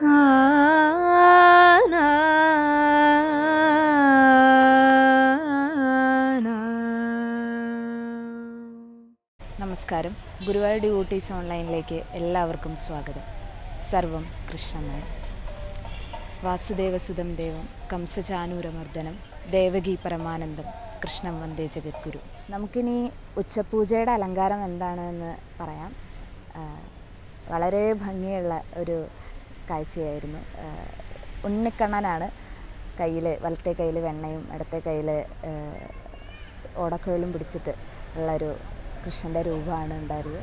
നമസ്കാരം. ഗുരുവായൂർ ഡ്യൂട്ടീസ് ഓൺലൈനിലേക്ക് എല്ലാവർക്കും സ്വാഗതം. സർവം കൃഷ്ണമയം വാസുദേവസുതം ദേവം കംസചാനൂരമർദ്ദനം ദേവകി പരമാനന്ദം കൃഷ്ണം വന്ദേ ജഗദ്ഗുരു. നമുക്കിനി ഉച്ചപൂജയുടെ അലങ്കാരം എന്താണെന്ന് പറയാം. വളരെ ഭംഗിയുള്ള ഒരു കാഴ്ചയായിരുന്നു. ഉണ്ണിക്കണ്ണനാണ് കയ്യിൽ വലത്തെ കയ്യിൽ വെണ്ണയും ഇടത്തെ കയ്യിൽ ഓടക്കുഴലും പിടിച്ചിട്ട് ഉള്ളൊരു കൃഷ്ണന്റെ രൂപമാണ് ഉണ്ടായത്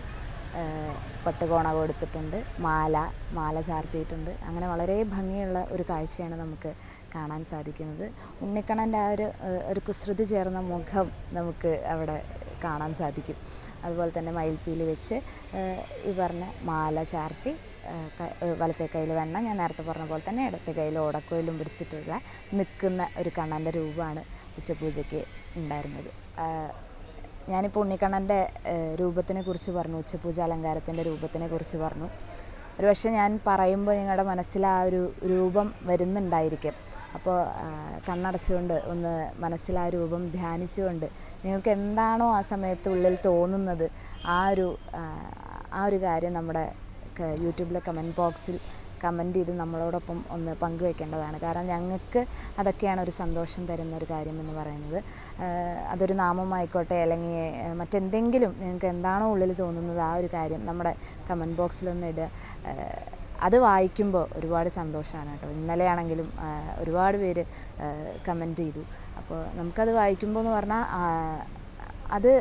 പട്ടുകോണ കൊടുത്തിട്ടുണ്ട് മാല മാല ചാർത്തിയിട്ടുണ്ട്. അങ്ങനെ വളരെ ഭംഗിയുള്ള ഒരു കാഴ്ചയാണ് നമുക്ക് കാണാൻ സാധിക്കുന്നത്. ഉണ്ണിക്കണ്ണന്റെ ആ ഒരു ഒരു കുസൃതി ചേർന്ന മുഖം നമുക്ക് അവിടെ കാണാൻ സാധിക്കും. അതുപോലെ തന്നെ മയിൽപ്പീലി വെച്ച് ഈ പറഞ്ഞ മാല ചാർത്തി വലത്തെ കയ്യിൽ വെണ്ണ ഞാൻ നേരത്തെ പറഞ്ഞ പോലെ തന്നെ ഇടത്തെ കയ്യിൽ ഓടക്കോയിലും പിടിച്ചിട്ടുള്ള നിൽക്കുന്ന ഒരു കണ്ണന്റെ രൂപമാണ് ഉച്ചപൂജയ്ക്ക് ഉണ്ടായിരുന്നത്. ഞാനിപ്പോൾ ഉണ്ണിക്കണ്ണന്റെ രൂപത്തിനെ കുറിച്ച് പറഞ്ഞു ഉച്ചപൂജ അലങ്കാരത്തിന്റെ രൂപത്തിനെ കുറിച്ച് പറഞ്ഞു. ഒരു പക്ഷേ ഞാൻ പറയുമ്പോൾ നിങ്ങളുടെ മനസ്സിൽ ആ ഒരു രൂപം വരുന്നുണ്ടായിരിക്കും. അപ്പോൾ കണ്ണടച്ചുകൊണ്ട് ഒന്ന് മനസ്സിൽ ആ രൂപം ധ്യാനിച്ചുകൊണ്ട് നിങ്ങൾക്ക് എന്താണോ ആ സമയത്ത് ഉള്ളിൽ തോന്നുന്നത് ആ ഒരു ആ, ഒരു കാര്യം നമ്മുടെ യൂട്യൂബിലെ കമന്റ് ബോക്സിൽ കമന്റ് ചെയ്ത് നമ്മളോടൊപ്പം ഒന്ന് പങ്കുവെക്കേണ്ടതാണ്. കാരണം ഞങ്ങൾക്ക് അതൊക്കെയാണ് ഒരു സന്തോഷം തരുന്ന ഒരു കാര്യം എന്ന് പറയുന്നത്. അതൊരു നാമമായിക്കോട്ടെ അല്ലെങ്കിൽ മറ്റെന്തെങ്കിലും നിങ്ങൾക്ക് എന്താണോ ഉള്ളിൽ തോന്നുന്നത് ആ ഒരു കാര്യം നമ്മുടെ കമന്റ് ബോക്സിലൊന്ന് ഇടുക. അത് വായിക്കുമ്പോൾ ഒരുപാട് സന്തോഷമാണ് കേട്ടോ. ഇന്നലെയാണെങ്കിലും ഒരുപാട് പേര് കമന്റ് ചെയ്തു. അപ്പോൾ നമുക്കത് വായിക്കുമ്പോൾ എന്ന് പറഞ്ഞാൽ അത്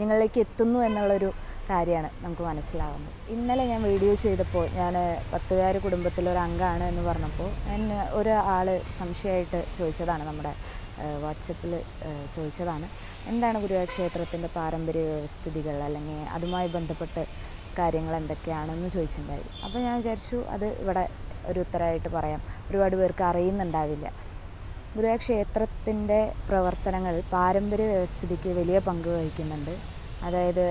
നിങ്ങളിലേക്ക് എത്തുന്നു എന്നുള്ളൊരു കാര്യമാണ് നമുക്ക് മനസ്സിലാവുന്നത്. ഇന്നലെ ഞാൻ വീഡിയോ ചെയ്തപ്പോൾ ഞാൻ പത്തുകാർ കുടുംബത്തിലെ ഒരു അംഗമാണ് എന്ന് പറഞ്ഞപ്പോൾ ഞാൻ ഒരാൾ സംശയമായിട്ട് ചോദിച്ചതാണ് നമ്മുടെ വാട്സപ്പിൽ ചോദിച്ചതാണ് എന്താണ് ഗുരുവായൂർ ക്ഷേത്രത്തിന്റെ പാരമ്പര്യ വ്യവസ്ഥിതികൾ അല്ലെങ്കിൽ അതുമായി ബന്ധപ്പെട്ട് കാര്യങ്ങൾ എന്തൊക്കെയാണെന്ന് ചോദിച്ചിട്ടുണ്ടായി അപ്പോൾ ഞാൻ വിചാരിച്ചു അത് ഇവിടെ ഒരു ഉത്തരമായിട്ട് പറയാം. ഒരുപാട് പേർക്ക് അറിയുന്നുണ്ടാവില്ല. ഗുരുവായൂർ ക്ഷേത്രത്തിന്റെ പ്രവർത്തനങ്ങൾ പാരമ്പര്യ വ്യവസ്ഥിതിക്ക് വലിയ പങ്ക് വഹിക്കുന്നുണ്ട്. അതായത്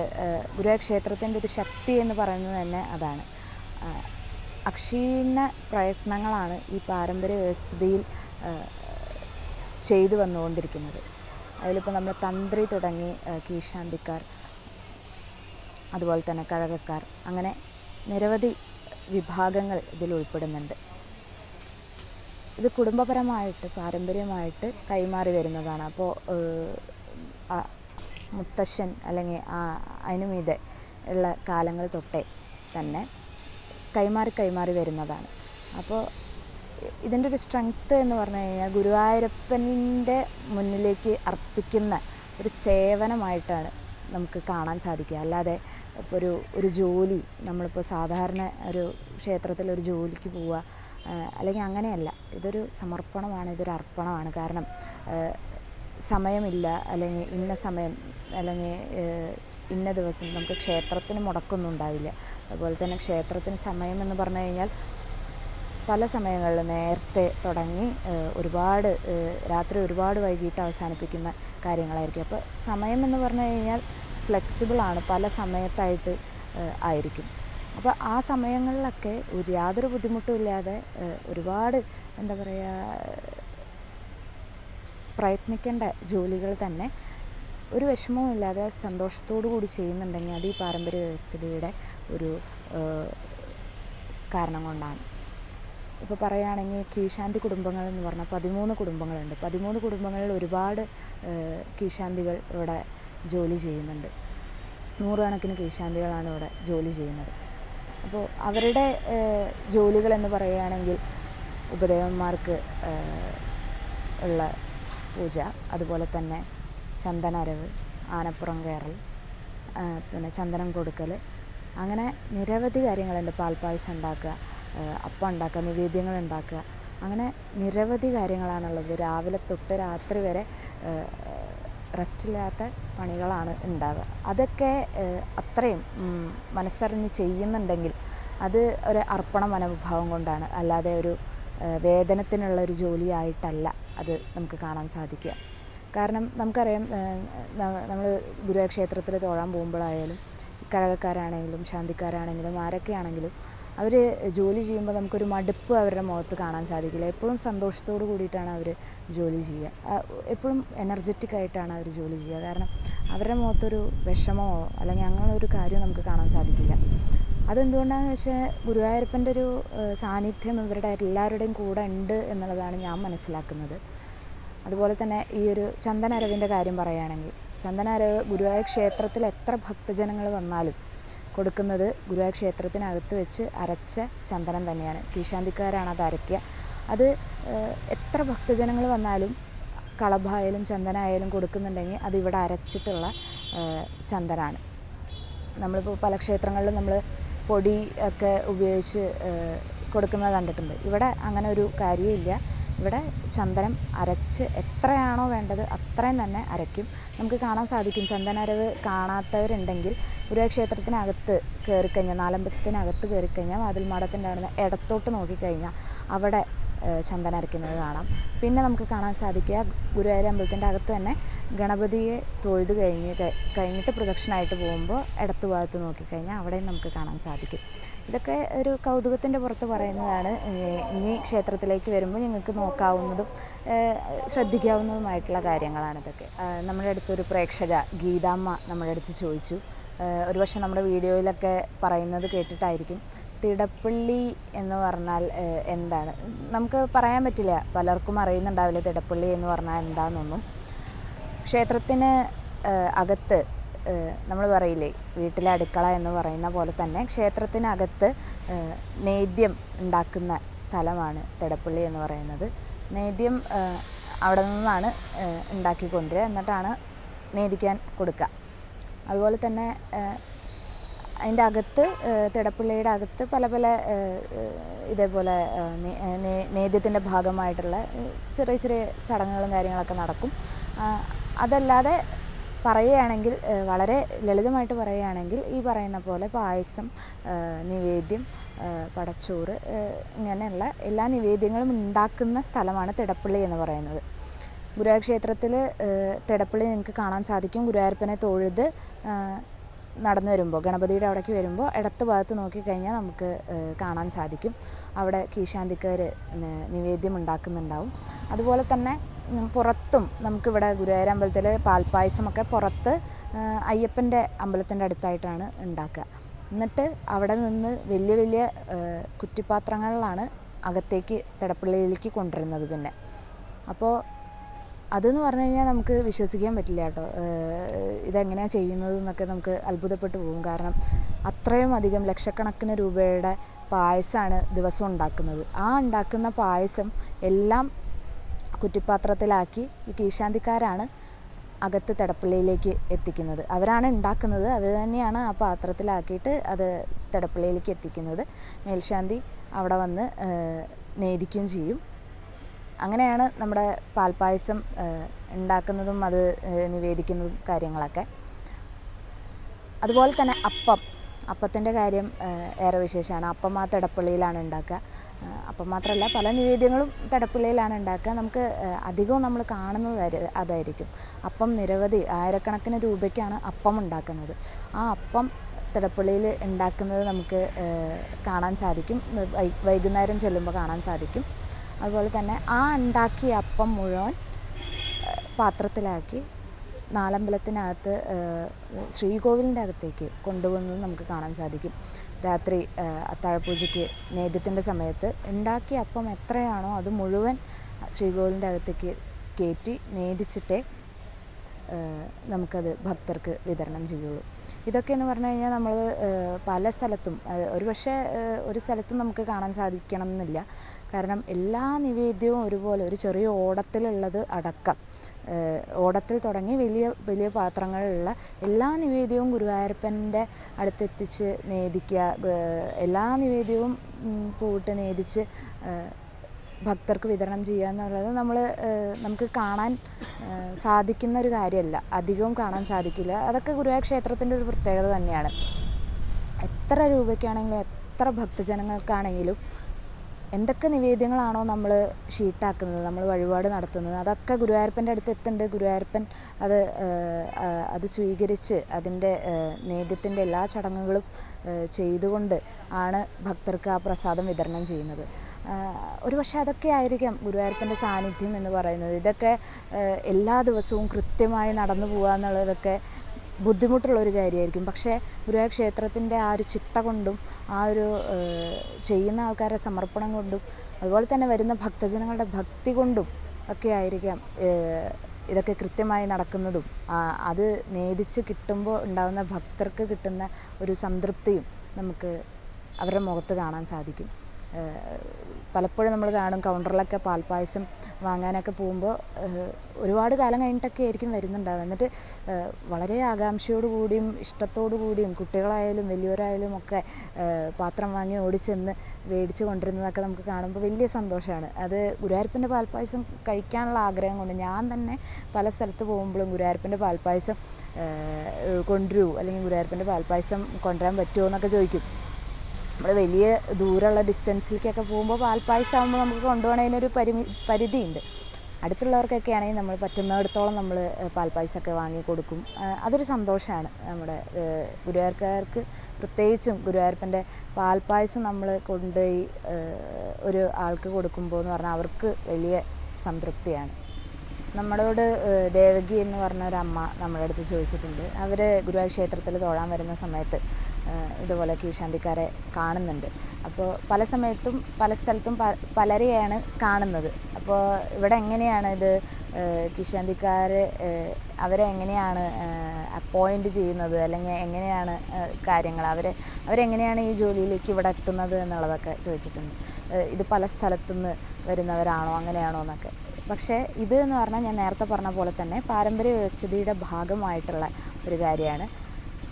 ഗുരുവായൂർ ക്ഷേത്രത്തിന്റെ ഒരു ശക്തി എന്ന് പറയുന്നത് തന്നെ അതാണ്. അക്ഷീണ പ്രയത്നങ്ങളാണ് ഈ പാരമ്പര്യ വ്യവസ്ഥിതിയിൽ ചെയ്തു വന്നുകൊണ്ടിരിക്കുന്നത്. അതിലിപ്പോൾ നമ്മൾ തന്ത്രി തുടങ്ങി കീശാന്തിക്കാർ അതുപോലെ തന്നെ കഴകക്കാർ അങ്ങനെ നിരവധി വിഭാഗങ്ങൾ ഇതിൽ ഉൾപ്പെടുന്നുണ്ട്. ഇത് കുടുംബപരമായിട്ട് പാരമ്പര്യമായിട്ട് കൈമാറി വരുന്നതാണ്. അപ്പോൾ മുത്തശ്ശൻ അല്ലെങ്കിൽ ആ മീതെ ഉള്ള കാലങ്ങൾ തൊട്ടേ തന്നെ കൈമാറി കൈമാറി വരുന്നതാണ്. അപ്പോൾ ഇതിന്റെ ഒരു സ്ട്രെങ്ത്ത് എന്ന് പറഞ്ഞു കഴിഞ്ഞാൽ ഗുരുവായൂരപ്പന്റെ മുന്നിലേക്ക് അർപ്പിക്കുന്ന ഒരു സേവനമായിട്ടാണ് നമുക്ക് കാണാൻ സാധിക്കുക. അല്ലാതെ ഇപ്പോൾ ഒരു ഒരു ജോലി നമ്മളിപ്പോൾ സാധാരണ ഒരു ക്ഷേത്രത്തിൽ ഒരു ജോലിക്ക് പോവുക അല്ലെങ്കിൽ അങ്ങനെയല്ല. ഇതൊരു സമർപ്പണമാണ് ഇതൊരു അർപ്പണമാണ്. കാരണം സമയമില്ല അല്ലെങ്കിൽ ഇന്ന സമയം അല്ലെങ്കിൽ ഇന്ന ദിവസം നമുക്ക് ക്ഷേത്രത്തിന് മുടക്കൊന്നും ഉണ്ടാവില്ല. അതുപോലെ തന്നെ ക്ഷേത്രത്തിന് സമയമെന്ന് പറഞ്ഞു കഴിഞ്ഞാൽ പല സമയങ്ങളിൽ നേരത്തെ തുടങ്ങി ഒരുപാട് രാത്രി ഒരുപാട് വൈകിട്ട് അവസാനിപ്പിക്കുന്ന കാര്യങ്ങളായിരിക്കും. അപ്പോൾ സമയം എന്ന് പറഞ്ഞു കഴിഞ്ഞാൽ ഫ്ലെക്സിബിളാണ് പല സമയത്തായിട്ട് ആയിരിക്കും. അപ്പോൾ ആ സമയങ്ങളിലൊക്കെ ഒരു യാതൊരു ബുദ്ധിമുട്ടുമില്ലാതെ ഒരുപാട് എന്താ പറയുക പ്രയത്നിക്കേണ്ട ജോലികൾ തന്നെ ഒരു വിഷമവും ഇല്ലാതെ സന്തോഷത്തോടു കൂടി ചെയ്യുന്നുണ്ടെങ്കിൽ അത് ഈ പാരമ്പര്യ വ്യവസ്ഥിതിയുടെ ഒരു കാരണം കൊണ്ടാണ്. ഇപ്പോൾ പറയുകയാണെങ്കിൽ കീശാന്തി കുടുംബങ്ങൾ എന്ന് പറഞ്ഞാൽ പതിമൂന്ന് കുടുംബങ്ങളുണ്ട്. പതിമൂന്ന് കുടുംബങ്ങളിൽ ഒരുപാട് കീശാന്തികൾ ഇവിടെ ജോലി ചെയ്യുന്നുണ്ട്. നൂറുകണക്കിന് കീശാന്തികളാണ് ഇവിടെ ജോലി ചെയ്യുന്നത്. അപ്പോൾ അവരുടെ ജോലികൾ എന്ന് പറയുകയാണെങ്കിൽ ഉപദേവന്മാർക്ക് ഉള്ള പൂജ അതുപോലെ തന്നെ ചന്ദനരവ് ആനപ്പുറം കയറൽ പിന്നെ ചന്ദനം കൊടുക്കൽ അങ്ങനെ നിരവധി കാര്യങ്ങളുണ്ട്. പാൽപ്പായസം ഉണ്ടാക്കുക അപ്പം ഉണ്ടാക്കുക നിവേദ്യങ്ങൾ ഉണ്ടാക്കുക. അങ്ങനെ നിരവധി കാര്യങ്ങളാണുള്ളത്. രാവിലെ തൊട്ട് രാത്രി വരെ റെസ്റ്റില്ലാത്ത പണികളാണ് ഉണ്ടാവുക. അതൊക്കെ അത്രയും മനസ്സറിഞ്ഞ് ചെയ്യുന്നുണ്ടെങ്കിൽ അത് ഒരു അർപ്പണ മനോഭാവം കൊണ്ടാണ്. അല്ലാതെ ഒരു വേതനത്തിനുള്ള ഒരു ജോലിയായിട്ടല്ല അത് നമുക്ക് കാണാൻ സാധിക്കുക. കാരണം നമുക്കറിയാം നമ്മൾ ഗുരുവായൂർ ക്ഷേത്രത്തിൽ തൊഴാൻ പോകുമ്പോഴായാലും കഴകക്കാരാണെങ്കിലും ശാന്തിക്കാരാണെങ്കിലും ആരൊക്കെയാണെങ്കിലും അവർ ജോലി ചെയ്യുമ്പോൾ നമുക്കൊരു മടുപ്പ് അവരുടെ മുഖത്ത് കാണാൻ സാധിക്കില്ല. എപ്പോഴും സന്തോഷത്തോട് കൂടിയിട്ടാണ് അവർ ജോലി ചെയ്യുക. എപ്പോഴും എനർജറ്റിക് ആയിട്ടാണ് അവർ ജോലി ചെയ്യുക. കാരണം അവരുടെ മുഖത്തൊരു വിഷമമോ അല്ലെങ്കിൽ അങ്ങനെ ഒരു നമുക്ക് കാണാൻ സാധിക്കില്ല. അതെന്തുകൊണ്ടാണെന്ന് വെച്ചാൽ ഗുരുവായൂരപ്പന്റെ ഒരു സാന്നിധ്യം ഇവരുടെ എല്ലാവരുടെയും കൂടെ ഉണ്ട് എന്നുള്ളതാണ് ഞാൻ മനസ്സിലാക്കുന്നത്. അതുപോലെ തന്നെ ഈ ഒരു ചന്ദനരവിന്റെ കാര്യം പറയുകയാണെങ്കിൽ ചന്ദനരവ് ഗുരുവായൂർ ക്ഷേത്രത്തിൽ എത്ര ഭക്തജനങ്ങൾ വന്നാലും കൊടുക്കുന്നത് ഗുരുവായൂർ ക്ഷേത്രത്തിനകത്ത് വെച്ച് അരച്ച ചന്ദനം തന്നെയാണ്. കീശാന്തിക്കാരാണ് അത് അരയ്ക്കുക. അത് എത്ര ഭക്തജനങ്ങൾ വന്നാലും കളഭായാലും ചന്ദനായാലും കൊടുക്കുന്നുണ്ടെങ്കിൽ അത് ഇവിടെ അരച്ചിട്ടുള്ള ചന്ദനാണ്. നമ്മളിപ്പോൾ പല ക്ഷേത്രങ്ങളിലും നമ്മൾ പൊടി ഒക്കെ ഉപയോഗിച്ച് കൊടുക്കുന്നത് കണ്ടിട്ടുണ്ട്. ഇവിടെ അങ്ങനെ ഒരു കാര്യമില്ല. ഇവിടെ ചന്ദനം അരച്ച് എത്രയാണോ വേണ്ടത് അത്രയും തന്നെ അരയ്ക്കും. നമുക്ക് കാണാൻ സാധിക്കും. ചന്ദനരവ് കാണാത്തവരുണ്ടെങ്കിൽ ഒരു ക്ഷേത്രത്തിനകത്ത് കയറിക്കഴിഞ്ഞാൽ നാലമ്പലത്തിനകത്ത് കയറിക്കഴിഞ്ഞാൽ വാതിൽമാടത്തിന്റെ അവിടെ നിന്ന് ഇടത്തോട്ട് നോക്കിക്കഴിഞ്ഞാൽ അവിടെ ചന്ദനം അരയ്ക്കുന്നത് കാണാം. പിന്നെ നമുക്ക് കാണാൻ സാധിക്കുക ഗുരുവായൂർ അമ്പലത്തിന്റെ അകത്ത് തന്നെ ഗണപതിയെ തൊഴുത് കഴിഞ്ഞ് കഴിഞ്ഞിട്ട് പ്രദക്ഷിണമായിട്ട് പോകുമ്പോൾ ഇടത്ത് ഭാഗത്ത് നോക്കിക്കഴിഞ്ഞാൽ അവിടെയും നമുക്ക് കാണാൻ സാധിക്കും. ഇതൊക്കെ ഒരു കൗതുകത്തിന്റെ പുറത്ത് പറയുന്നതാണ്. ഇനി ക്ഷേത്രത്തിലേക്ക് വരുമ്പോൾ ഞങ്ങൾക്ക് നോക്കാവുന്നതും ശ്രദ്ധിക്കാവുന്നതുമായിട്ടുള്ള കാര്യങ്ങളാണ് ഇതൊക്കെ. നമ്മുടെ അടുത്തൊരു പ്രേക്ഷക ഗീതാമ്മ നമ്മുടെ അടുത്ത് ചോദിച്ചു. ഒരു ഒരുപക്ഷെ നമ്മുടെ വീഡിയോയിലൊക്കെ പറയുന്നത് കേട്ടിട്ടായിരിക്കും. തിടപ്പള്ളി എന്ന് പറഞ്ഞാൽ എന്താണ്? നമുക്ക് പറയാൻ പറ്റില്ല. പലർക്കും അറിയുന്നുണ്ടാവില്ല തിടപ്പള്ളി എന്ന് പറഞ്ഞാൽ എന്താണെന്നൊന്നും ക്ഷേത്രത്തിന് അകത്ത് നമ്മൾ പറയില്ലേ വീട്ടിലെ അടുക്കള എന്ന് പറയുന്ന പോലെ തന്നെ ക്ഷേത്രത്തിനകത്ത് നേദ്യം ഉണ്ടാക്കുന്ന സ്ഥലമാണ് തിടപ്പള്ളി എന്ന് പറയുന്നത്. നേദ്യം അവിടെ നിന്നാണ് ഏഹ് ഉണ്ടാക്കി കൊണ്ടുവരിക എന്നിട്ടാണ് നേദിക്കാൻ കൊടുക്കുക. അതുപോലെ തന്നെ അതിന്റെ അകത്ത് തിടപ്പള്ളിയുടെ അകത്ത് പല പല ഇതേപോലെ നേദ്യത്തിന്റെ ഭാഗമായിട്ടുള്ള ചെറിയ ചെറിയ ചടങ്ങുകളും കാര്യങ്ങളൊക്കെ നടക്കും. അതല്ലാതെ പറയുകയാണെങ്കിൽ വളരെ ലളിതമായിട്ട് പറയുകയാണെങ്കിൽ ഈ പറയുന്ന പോലെ പായസം നിവേദ്യം പടച്ചോറ് ഇങ്ങനെയുള്ള എല്ലാ നിവേദ്യങ്ങളും ഉണ്ടാക്കുന്ന സ്ഥലമാണ് തിടപ്പള്ളി എന്ന് പറയുന്നത്. ഗുരുവായൂർ ക്ഷേത്രത്തിൽ തിടപ്പള്ളി നിങ്ങൾക്ക് കാണാൻ സാധിക്കും. ഗുരുവായൂരപ്പനെ തൊഴുത് നടന്നു വരുമ്പോൾ ഗണപതിയുടെ അവിടേക്ക് വരുമ്പോൾ ഇടത്ത് ഭാഗത്ത് നോക്കിക്കഴിഞ്ഞാൽ നമുക്ക് കാണാൻ സാധിക്കും. അവിടെ കീശാന്തിക്കാർ നിവേദ്യം ഉണ്ടാക്കുന്നുണ്ടാവും. അതുപോലെ തന്നെ പുറത്തും നമുക്കിവിടെ ഗുരുവായൂർ അമ്പലത്തിൽ പാൽപ്പായസമൊക്കെ പുറത്ത് അയ്യപ്പന്റെ അമ്പലത്തിന്റെ അടുത്തായിട്ടാണ് ഉണ്ടാക്കുക. എന്നിട്ട് അവിടെ നിന്ന് വലിയ വലിയ കുറ്റിപ്പാത്രങ്ങളിലാണ് അകത്തേക്ക് തിടപ്പള്ളിയിലേക്ക് കൊണ്ടുവരുന്നത് പിന്നെ. അപ്പോൾ അതെന്ന് പറഞ്ഞു കഴിഞ്ഞാൽ നമുക്ക് വിശ്വസിക്കാൻ പറ്റില്ല കേട്ടോ. ഇതെങ്ങനെയാണ് ചെയ്യുന്നത് എന്നൊക്കെ നമുക്ക് അത്ഭുതപ്പെട്ടു പോകും. കാരണം അത്രയും അധികം ലക്ഷക്കണക്കിന് രൂപയുടെ പായസമാണ് ദിവസം ഉണ്ടാക്കുന്നത്. ആ ഉണ്ടാക്കുന്ന പായസം എല്ലാം കുറ്റിപ്പാത്രത്തിലാക്കി ഈ കീശാന്തിക്കാരാണ് അകത്ത് തിടപ്പള്ളിയിലേക്ക് എത്തിക്കുന്നത്. അവരാണ് ഉണ്ടാക്കുന്നത്. അവർ തന്നെയാണ് ആ പാത്രത്തിലാക്കിയിട്ട് അത് തിടപ്പള്ളിയിലേക്ക് എത്തിക്കുന്നത്. മേൽശാന്തി അവിടെ വന്ന് നേദിക്കുകയും ചെയ്യും. അങ്ങനെയാണ് നമ്മുടെ പാൽപ്പായസം ഉണ്ടാക്കുന്നതും അത് നിവേദിക്കുന്നതും കാര്യങ്ങളൊക്കെ. അതുപോലെ തന്നെ അപ്പം. അപ്പത്തിന്റെ കാര്യം ഏറെ വിശേഷമാണ്. അപ്പം ആ തിടപ്പള്ളിയിലാണ് ഉണ്ടാക്കുക. അപ്പം മാത്രമല്ല പല നിവേദ്യങ്ങളും തിടപ്പള്ളിയിലാണ് ഉണ്ടാക്കുക. നമുക്ക് അധികവും നമ്മൾ കാണുന്നത് അതായിരിക്കും. അപ്പം നിരവധി ആയിരക്കണക്കിന് രൂപയ്ക്കാണ് അപ്പം ഉണ്ടാക്കുന്നത്. ആ അപ്പം തിടപ്പള്ളിയിൽ ഉണ്ടാക്കുന്നത് നമുക്ക് കാണാൻ സാധിക്കും. വൈകുന്നേരം ചെല്ലുമ്പോൾ കാണാൻ സാധിക്കും. അതുപോലെ തന്നെ ആ ഉണ്ടാക്കിയ അപ്പം മുഴുവൻ പാത്രത്തിലാക്കി നാലമ്പലത്തിനകത്ത് ശ്രീകോവിലിന്റെ അകത്തേക്ക് കൊണ്ടുപോകുന്നത് നമുക്ക് കാണാൻ സാധിക്കും. രാത്രി അത്താഴപൂജയ്ക്ക് നേദ്യത്തിന്റെ സമയത്ത് ഉണ്ടാക്കിയ അപ്പം എത്രയാണോ അത് മുഴുവൻ ശ്രീകോവിലിന്റെ അകത്തേക്ക് കയറ്റി നേദിച്ചിട്ടേ നമുക്കത് ഭക്തർക്ക് വിതരണം ചെയ്യുള്ളൂ. ഇതൊക്കെ എന്ന് പറഞ്ഞു കഴിഞ്ഞാൽ നമ്മൾ പല സ്ഥലത്തും ഒരുപക്ഷെ ഒരു പക്ഷേ ഒരു സ്ഥലത്തും നമുക്ക് കാണാൻ സാധിക്കണം എന്നില്ല കാരണം എല്ലാ നിവേദ്യവും ഒരുപോലെ ഒരു ചെറിയ ഓടത്തിലുള്ളത് അടക്കം. ഓടത്തിൽ തുടങ്ങി വലിയ വലിയ പാത്രങ്ങളിലുള്ള എല്ലാ നിവേദ്യവും ഗുരുവായൂരപ്പന്റെ അടുത്തെത്തിച്ച് നേദിക്കുക എല്ലാ നിവേദ്യവും പൂവിട്ട് നേദിച്ച് ഭക്തർക്ക് വിതരണം ചെയ്യുക എന്നുള്ളത് നമ്മൾ നമുക്ക് കാണാൻ സാധിക്കുന്ന ഒരു കാര്യമല്ല. അധികവും കാണാൻ സാധിക്കില്ല. അതൊക്കെ ഗുരുവായൂർ ക്ഷേത്രത്തിന്റെ ഒരു പ്രത്യേകത തന്നെയാണ്. എത്ര രൂപയ്ക്കാണെങ്കിലും എത്ര ഭക്തജനങ്ങൾക്കാണെങ്കിലും എന്തൊക്കെ നിവേദ്യങ്ങളാണോ നമ്മൾ ഷീട്ടാക്കുന്നത് നമ്മൾ വഴിപാട് നടത്തുന്നത് അതൊക്കെ ഗുരുവായൂരപ്പന്റെ അടുത്ത് എത്തുന്നുണ്ട്. ഗുരുവായൂരപ്പൻ അത് അത് സ്വീകരിച്ച് അതിന്റെ നേദ്യത്തിന്റെ എല്ലാ ചടങ്ങുകളും ചെയ്തുകൊണ്ട് ആണ് ഭക്തർക്ക് ആ പ്രസാദം വിതരണം ചെയ്യുന്നത്. ആഹ്, ഒരു പക്ഷേ അതൊക്കെ ആയിരിക്കാം ഗുരുവായൂരപ്പന്റെ സാന്നിധ്യം എന്ന് പറയുന്നത്. ഇതൊക്കെ എല്ലാ ദിവസവും കൃത്യമായി നടന്നു പോകുക എന്നുള്ളതൊക്കെ ബുദ്ധിമുട്ടുള്ള ഒരു കാര്യമായിരിക്കും. പക്ഷേ ഗുരുവായൂർ ക്ഷേത്രത്തിന്റെ ആ ഒരു ചിട്ട കൊണ്ടും ആ ഒരു ചെയ്യുന്ന ആൾക്കാരുടെ സമർപ്പണം കൊണ്ടും അതുപോലെ തന്നെ വരുന്ന ഭക്തജനങ്ങളുടെ ഭക്തി കൊണ്ടും ഒക്കെ ആയിരിക്കാം ഇതൊക്കെ കൃത്യമായി നടക്കുന്നതും. അത് നേദിച്ച് കിട്ടുമ്പോൾ ഉണ്ടാകുന്ന ഭക്തർക്ക് കിട്ടുന്ന ഒരു സംതൃപ്തിയും നമുക്ക് അവരുടെ മുഖത്ത് കാണാൻ സാധിക്കും. പലപ്പോഴും നമ്മൾ കാണും കൗണ്ടറിലൊക്കെ പാൽപ്പായസം വാങ്ങാനൊക്കെ പോകുമ്പോൾ ഒരുപാട് കാലം കഴിഞ്ഞിട്ടൊക്കെ ആയിരിക്കും വരുന്നുണ്ടാവുക. എന്നിട്ട് വളരെ ആകാംക്ഷയോടുകൂടിയും കൂടിയും ഇഷ്ടത്തോടു കൂടിയും കുട്ടികളായാലും വലിയവരായാലും ഒക്കെ പാത്രം വാങ്ങി ഓടിച്ചെന്ന് മേടിച്ച് കൊണ്ടിരുന്നതൊക്കെ നമുക്ക് കാണുമ്പോൾ വലിയ സന്തോഷമാണ്. അത് ഗുരുവായൂരപ്പന്റെ പാൽപ്പായസം കഴിക്കാനുള്ള ആഗ്രഹം കൊണ്ട് ഞാൻ തന്നെ പല സ്ഥലത്ത് പോകുമ്പോഴും ഗുരുവായൂരപ്പന്റെ പാൽപ്പായസം കൊണ്ടുവരൂ അല്ലെങ്കിൽ ഗുരുവായൂരപ്പന്റെ പാൽപ്പായസം കൊണ്ടുവരാൻ പറ്റുമോ എന്നൊക്കെ ചോദിക്കും. നമ്മൾ വലിയ ദൂരമുള്ള ഡിസ്റ്റൻസിലേക്കൊക്കെ പോകുമ്പോൾ പാൽപ്പായസം ആകുമ്പോൾ നമുക്ക് കൊണ്ടുപോകണതിനൊരു പരിമി പരിധിയുണ്ട്. അടുത്തുള്ളവർക്കൊക്കെ ആണെങ്കിൽ നമ്മൾ പറ്റുന്നിടത്തോളം നമ്മൾ പാൽപ്പായസമൊക്കെ വാങ്ങി കൊടുക്കും. അതൊരു സന്തോഷമാണ് നമ്മുടെ ഗുരുവായൂർക്കാർക്ക്. പ്രത്യേകിച്ചും ഗുരുവായൂരപ്പന്റെ പാൽപ്പായസം നമ്മൾ കൊണ്ടുപോയി ഒരു ആൾക്ക് കൊടുക്കുമ്പോൾ എന്ന് പറഞ്ഞാൽ അവർക്ക് വലിയ സംതൃപ്തിയാണ്. നമ്മളോട് ദേവകി എന്ന് പറഞ്ഞ ഒരു അമ്മ നമ്മുടെ അടുത്ത് ചോദിച്ചിട്ടുണ്ട്. അവർ ഗുരുവായൂർ ക്ഷേത്രത്തിൽ തോഴാൻ വരുന്ന സമയത്ത് ഇതുപോലെ കീശാന്തിക്കാരെ കാണുന്നുണ്ട്. അപ്പോൾ പല സമയത്തും പല സ്ഥലത്തും പലരെയാണ് കാണുന്നത്. അപ്പോൾ ഇവിടെ എങ്ങനെയാണ് ഇത് ഏഹ്, അവരെ എങ്ങനെയാണ് അപ്പോയിന്റ് ചെയ്യുന്നത്? അല്ലെങ്കിൽ എങ്ങനെയാണ് കാര്യങ്ങൾ? അവരെ അവരെങ്ങനെയാണ് ഈ ജോലിയിലേക്ക് ഇവിടെ എത്തുന്നത് എന്നുള്ളതൊക്കെ ചോദിച്ചിട്ടുണ്ട്. ഇത് പല സ്ഥലത്തുനിന്ന് വരുന്നവരാണോ? അങ്ങനെയാണോ എന്നൊക്കെ. പക്ഷേ ഇത് എന്ന് പറഞ്ഞാൽ ഞാൻ നേരത്തെ പറഞ്ഞ പോലെ തന്നെ പാരമ്പര്യ വ്യവസ്ഥിതിയുടെ ഭാഗമായിട്ടുള്ള ഒരു കാര്യമാണ്.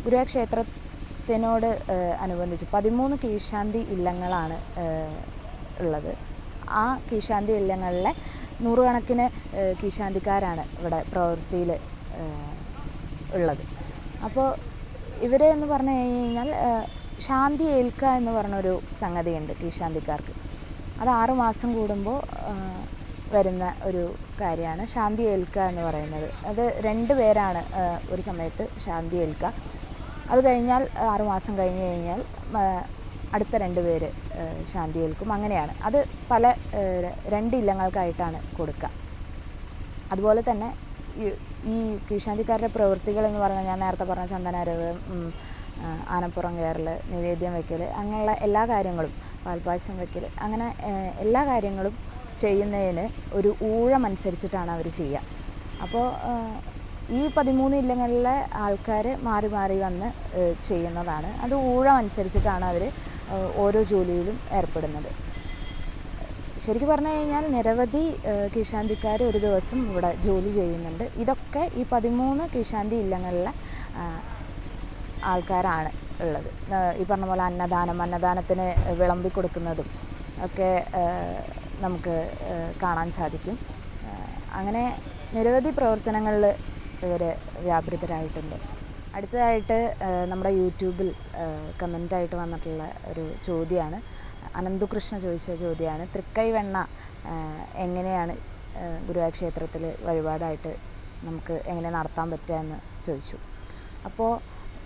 ഗുരുവായൂർ ക്ഷേത്രത്തിനോട് ഏഹ്, അനുബന്ധിച്ച് പതിമൂന്ന് കീഴ്ശാന്തി ഇല്ലങ്ങളാണ് ഉള്ളത്. ആ കീഴ്ശാന്തി ഇല്ലങ്ങളിലെ നൂറുകണക്കിന് കീശാന്തിക്കാരാണ് ഇവിടെ പ്രവൃത്തിയിൽ ഉള്ളത്. അപ്പോൾ ഇവർ എന്ന് പറഞ്ഞു കഴിഞ്ഞാൽ ശാന്തി ഏൽക്കുക എന്ന് പറഞ്ഞൊരു സംഗതിയുണ്ട് കീശാന്തിക്കാർക്ക് അത് ആറുമാസം കൂടുമ്പോൾ വരുന്ന ഒരു കാര്യമാണ്. ശാന്തി ഏൽക്കുക എന്ന് പറയുന്നത്. അത് രണ്ട് പേരാണ് ഒരു സമയത്ത് ശാന്തി ഏൽക്കുക അത് കഴിഞ്ഞാൽ ആറുമാസം കഴിഞ്ഞ് കഴിഞ്ഞാൽ അടുത്ത രണ്ട് പേര് ശാന്തി ഏൽക്കും. അങ്ങനെയാണ്. അത് പല രണ്ട് ഇല്ലങ്ങൾക്കായിട്ടാണ് കൊടുക്കുക. അതുപോലെ തന്നെ ഈ കീഴ്ശാന്തിക്കാരുടെ പ്രവൃത്തികൾ എന്ന് പറഞ്ഞാൽ ഞാൻ നേരത്തെ പറഞ്ഞ ചന്ദനരവ് ആനപ്പുറം കയറൽ നിവേദ്യം വെക്കൽ അങ്ങനെയുള്ള എല്ലാ കാര്യങ്ങളും പാൽപ്പായസം വെക്കൽ അങ്ങനെ എല്ലാ കാര്യങ്ങളും ചെയ്യുന്നതിന് ഒരു ഊഴമനുസരിച്ചിട്ടാണ് അവർ ചെയ്യുക. അപ്പോൾ ഈ പതിമൂന്ന് ഇല്ലങ്ങളിലെ ആൾക്കാർ മാറി മാറി വന്ന് ചെയ്യുന്നതാണ്. അത് ഊഴം അനുസരിച്ചിട്ടാണ് അവർ ഓരോ ജോലിയിലും ഏർപ്പെടുന്നത്. ശരിക്കും പറഞ്ഞു കഴിഞ്ഞാൽ നിരവധി കീശാന്തിക്കാർ ഒരു ദിവസം ഇവിടെ ജോലി ചെയ്യുന്നുണ്ട്. ഇതൊക്കെ ഈ പതിമൂന്ന് കീശാന്തി ഇല്ലങ്ങളിലെ ആൾക്കാരാണ് ഉള്ളത്. ഈ പറഞ്ഞ പോലെ അന്നദാനം അന്നദാനത്തിന് വിളമ്പി കൊടുക്കുന്നതും ഒക്കെ നമുക്ക് കാണാൻ സാധിക്കും. അങ്ങനെ നിരവധി പ്രവർത്തനങ്ങളിൽ ഇവർ വ്യാപൃതരായിട്ടുണ്ട്. അടുത്തതായിട്ട് നമ്മുടെ യൂട്യൂബിൽ കമന്റായിട്ട് വന്നിട്ടുള്ള ഒരു ചോദ്യമാണ് അനന്തുകൃഷ്ണ ചോദിച്ച ചോദ്യമാണ് തൃക്കൈവെണ്ണ വെണ്ണ എങ്ങനെയാണ് ഗുരുവായൂർ ക്ഷേത്രത്തിൽ വഴിപാടായിട്ട് നമുക്ക് എങ്ങനെ നടത്താൻ പറ്റുക എന്ന് ചോദിച്ചു. അപ്പോൾ